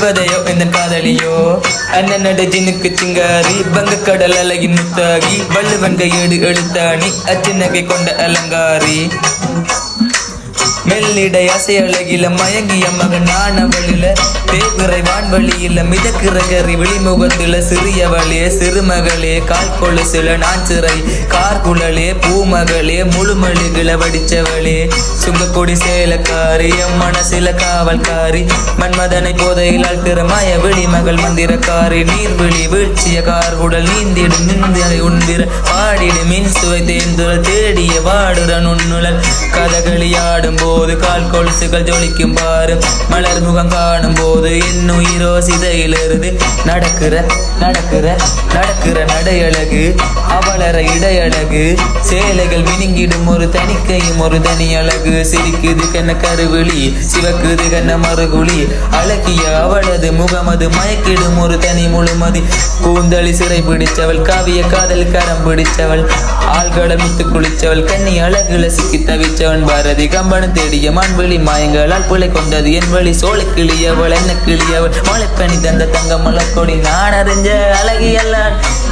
பதையோ இந்த காதலியோ? அண்ணன் ஜினுக்கு சிங்காரி வங்க கடல் அழகின் முத்தாகி வள்ளுவன் ஏடு எழுத்தாணி அச்சினகை கொண்ட அலங்காரி. மெல்லிடை அசை அழகில மயங்கிய மகன் நாணவழில தேவிரை வான்வழியில மிதக்கிற கறி விழிமுகத்தில சிறியவளே சிறுமகளே கால் கொலுசில நான் சிறை கார்குழலே பூமகளே முழுமொழிகளை வடிச்சவளே. சுங்கக்கொடி சேலக்காரி எம் மனசில காவல்காரி மன்மதனை போதையில் அழ்கிற மாய மந்திரக்காரி நீர்விழி வீழ்ச்சிய கார்குடல் நீந்திடும் நிந்திரை உண்பிற பாடிடு மின் சுவை தேர்ந்துரல் தேடிய வாடுற நுண்ணுழல் கதகளி ஆடும் போது கால் கொலுசுகள் ஜொலிக்கும் பாரு. மலர் முகம் காணும் போது இன்னுயிரோ சிதையிலிருந்து. நடக்கிற நடக்கிற நடக்கிற நடையழகு. அவளர இடையழகு. சேலைகள் விழுங்கிடும் ஒரு தனிக்கையும் ஒரு தனி அழகு. சிரிக்குது கண்ண கருவிழி சிவக்குது கண்ண மறுகுழி. அழகிய அவளது முகமது மயக்கிடும் ஒரு தனி முழுமதி. கூந்தளி சிறை பிடிச்சவள் காவிய காதல் கரம் பிடிச்சவள் ஆள்களை முத்து குளிச்சவள் கண்ணி அழகுல சிக்கி தவிச்சவன் பாரதி கம்பனம் தேடிய மான்வெளி மாயங்களால் பிழை கொண்டது. என் வழி சோழ கிளியவள் என்ன கிளியவள். மலைப்பனி தந்த தங்க மலக்கொடி நான் அறிஞ்ச அழகியல்லான்.